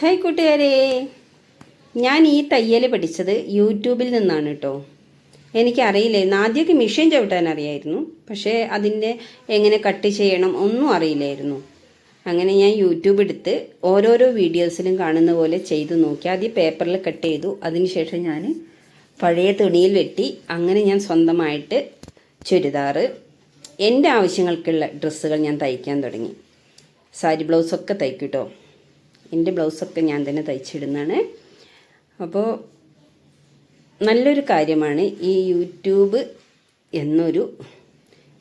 Hi കൂട്ടുകാരെ. ഞാൻ ഈ തയ്യൽ പഠിച്ചത് യൂട്യൂബിൽ നിന്നാണ് കേട്ടോ. എനിക്കറിയില്ലായിരുന്നു ആദ്യമൊക്കെ മെഷീൻ ചവിട്ടാൻ അറിയായിരുന്നു. പക്ഷേ അതിന്റെ എങ്ങനെ കട്ട് ചെയ്യണം ഒന്നും അറിയില്ലായിരുന്നു. അങ്ങനെ ഞാൻ യൂട്യൂബ് എടുത്ത് ഓരോരോ വീഡിയോസിലും കാണുന്ന പോലെ ചെയ്തു നോക്കി. ആദ്യം പേപ്പറിൽ കട്ട് ചെയ്തു. അതിനുശേഷം ഞാൻ പഴയ തുണിയിൽ വെട്ടി. അങ്ങനെ ഞാൻ സ്വന്തമായിട്ട് ചുരിദാറ് എന്റെ ആവശ്യങ്ങൾക്കുള്ള ഡ്രസ്സുകൾ ഞാൻ തയ്ക്കാൻ തുടങ്ങി. സാരി ബ്ലൗസൊക്കെ തയ്ക്കും കേട്ടോ. എന്റെ ബ്ലൗസൊക്കെ ഞാൻ തന്നെ തയ്ച്ചിടുന്നതാണ്. അപ്പോൾ നല്ലൊരു കാര്യമാണ് ഈ യൂട്യൂബ് എന്നൊരു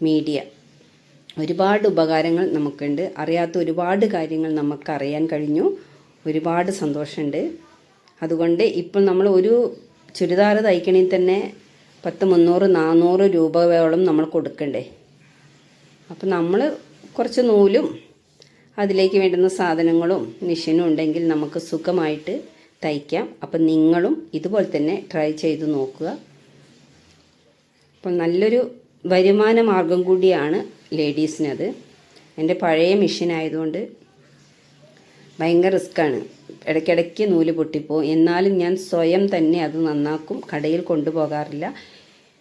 മീഡിയ. ഒരുപാട് ഉപകാരങ്ങൾ നമുക്കുണ്ട്. അറിയാത്ത ഒരുപാട് കാര്യങ്ങൾ നമുക്ക് അറിയാൻ കഴിഞ്ഞു. ഒരുപാട് സന്തോഷമുണ്ട്. അതുകൊണ്ട് ഇപ്പോൾ നമ്മൾ ഒരു ചുരിദാർ തയ്ക്കണേ തന്നെ പത്ത് മുന്നൂറ് നാനൂറ് രൂപയോളം നമ്മൾ കൊടുക്കണ്ടേ? അപ്പോൾ നമ്മൾ കുറച്ച് നൂലും അതിലേക്ക് വേണ്ടുന്ന സാധനങ്ങളും മെഷീനും ഉണ്ടെങ്കിൽ നമുക്ക് സുഖമായിട്ട് തയ്ക്കാം. അപ്പം നിങ്ങളും ഇതുപോലെ തന്നെ ട്രൈ ചെയ്ത് നോക്കുക. അപ്പം നല്ലൊരു വരുമാന മാർഗം കൂടിയാണ് ലേഡീസിനത് എന്റെ പഴയ മെഷീൻ ആയതുകൊണ്ട് ഭയങ്കര റിസ്ക്കാണ് ഇടയ്ക്കിടയ്ക്ക് നൂൽ പൊട്ടിപ്പോവും. എന്നാലും ഞാൻ സ്വയം തന്നെ അത് നന്നാക്കും. കടയിൽ കൊണ്ടുപോകാറില്ല.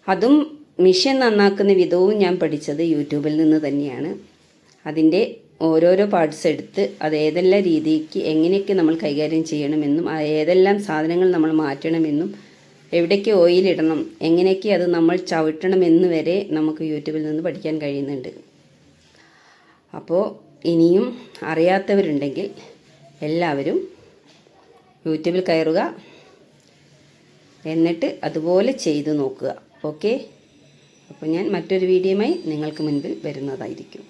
അതും മെഷീൻ നന്നാക്കുന്ന വിധവും ഞാൻ പഠിച്ചത് യൂട്യൂബിൽ നിന്ന് തന്നെയാണ്. അതിന്റെ ഓരോരോ പാർട്സ് എടുത്ത് അത് ഏതെല്ലാം രീതിക്ക് എങ്ങനെയൊക്കെ നമ്മൾ കൈകാര്യം ചെയ്യണമെന്നും ഏതെല്ലാം സാധനങ്ങൾ നമ്മൾ മാറ്റണമെന്നും എവിടേക്ക് ഓയിലിടണം എങ്ങനെയൊക്കെ അത് നമ്മൾ ചവിട്ടണമെന്ന് വരെ നമുക്ക് യൂട്യൂബിൽ നിന്ന് പഠിക്കാൻ കഴിയുന്നുണ്ട്. അപ്പോൾ ഇനിയും അറിയാത്തവരുണ്ടെങ്കിൽ എല്ലാവരും യൂട്യൂബിൽ കയറുക. എന്നിട്ട് അതുപോലെ ചെയ്തു നോക്കുക. ഓക്കെ? അപ്പോൾ ഞാൻ മറ്റൊരു വീഡിയോയുമായി നിങ്ങൾക്ക് മുൻപിൽ വരുന്നതായിരിക്കും.